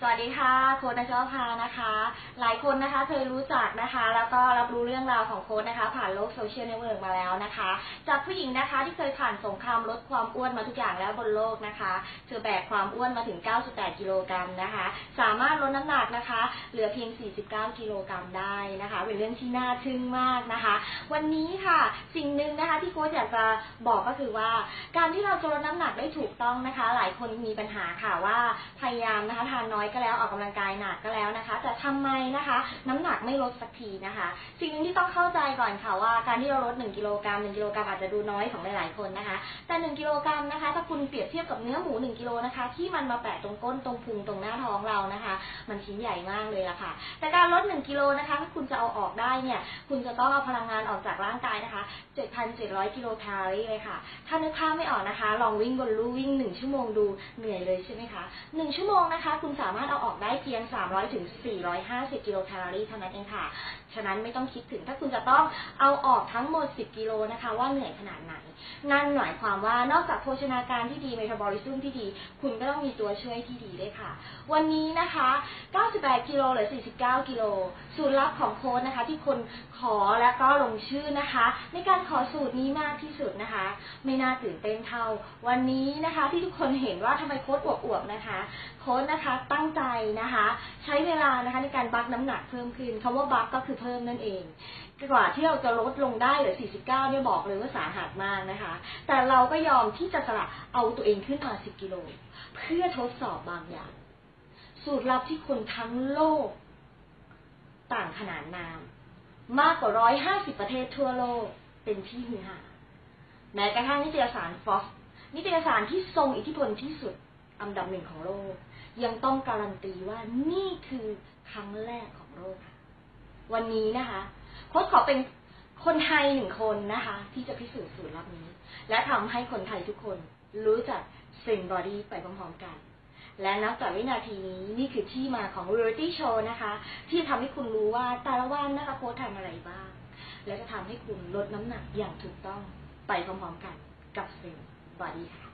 สวัสดีค่ะ โค้ดนัชวภานะคะ หลายคนนะคะเคยรู้จักนะคะ แล้วก็รับรู้เรื่องราวของโค้ดนะคะ ผ่านโลกโซเชียลเน็ตเวิร์กมาแล้วนะคะ จากผู้หญิงนะคะที่เคยผ่านสงครามลดความอ้วนมาทุกอย่างแล้วบนโลกนะคะเธอแบกความอ้วนมาถึง 98 กิโลกรัมนะคะ สามารถลดน้ำหนักนะคะ เหลือเพียง 49 กิโลกรัมได้นะคะ เป็นเรื่องที่น่าทึ่งมากนะคะ วันนี้ค่ะสิ่งหนึ่งนะคะที่โค้ชอยากจะบอกก็คือว่า การที่เราจะลดน้ำหนักได้ถูกต้องนะคะ หลายคนมีปัญหาค่ะว่าพยายามนะคะทานน้อยก็แล้วออกกำลังกายหนักก็แล้วนะคะ แต่ทำไมนะคะ น้ำหนักไม่ลดสักทีนะคะ สิ่งหนึ่งที่ต้องเข้าใจก่อนค่ะว่าการที่เราลด1กิโลกรัม1กิโลกรัมอาจจะดูน้อยของหลายๆคนนะคะ แต่1กิโลกรัมนะคะถ้าคุณเปรียบเทียบกับเนื้อหมู1กิโลนะคะ ที่มันมาแปะตรงก้นตรงพุงตรงหน้าท้องเรานะคะ มันชิ้นใหญ่มากเลยล่ะค่ะ แต่การลด1กิโลนะคะถ้าคุณจะเอาออกได้เนี่ยคุณจะต้องเอาพลังงานออกจากร่างกายนะคะ 7,700 กิโลแคลอรี่เลยค่ะ ถ้านึกภาพไม่ออกนะคะ ลองวิ่งบนลู่วิ่ง 1 ชั่วโมงดูเหนื่อยเลยใช่ไหมคะ1ชั่วโมงนะคะ คุณสามารถเอาออกได้เพียง 300ถึง450 กิโลแคลอรี่เท่านั้นเองค่ะ ฉะนั้นไม่ต้องคิดถึงถ้าคุณจะต้องเอาออกทั้งหมด 10 กิโลนะคะว่าเหนื่อยขนาดไหน นั่นหมายความว่านอกจากโภชนาการที่ดีเมตาบอลิซึมที่ดี คุณก็ต้องมีตัวช่วยที่ดีด้วยค่ะ วันนี้นะคะ 98 กิโลหรือ 49 กิโล สูตรลับของโค้ดนะคะ ที่คนขอและก็ลงชื่อนะคะ ในการขอสูตรนี้มากที่สุดนะคะ ไม่น่าตื่นเต้นเท่า วันนี้นะคะที่ทุกคนเห็นว่าทำไมโค้ดอวบๆนะคะ โค้ดนะคะตั้งใจนะคะ ใช้เวลานะคะในการบักน้ำหนักเพิ่มขึ้นคำว่าบักก็คือเพิ่มนั่นเองกว่าที่เราจะลดลงได้เหลือ 49 เนี่ยบอกเลยว่าสาหัสมากนะคะ แต่เราก็ยอมที่จะสละเอาตัวเองขึ้นมา 10 กิโล เพื่อทดสอบบางอย่าง สูตรลับที่คนทั้งโลก ต่างขนานนาม มากกว่า 150 ประเทศทั่วโลกเป็นที่ฮือฮาแม้กระทั่งนิตยสารฟอสนิตยสารที่ทรงอิทธิพลที่สุด อันดับหนึ่งของโลก ยังต้องการันตีว่านี่คือครั้งแรกของโลกค่ะ วันนี้นะคะโค้ชขอเป็นคนไทยหนึ่งคนนะคะ ที่จะพิสูจน์สูตรลับนี้ และทำให้คนไทยทุกคนรู้จักเซนบอดี้ไปพร้อมๆกัน และนับจากวินาทีนี้นี่คือที่มาของ Reality Show นะคะ ที่ทำให้คุณรู้ว่าแต่ละวันนะคะโค้ชทำอะไรบ้าง และจะทำให้คุณลดน้ำหนักอย่างถูกต้องไปพร้อมๆกันกับเซนบอดี้ค่ะ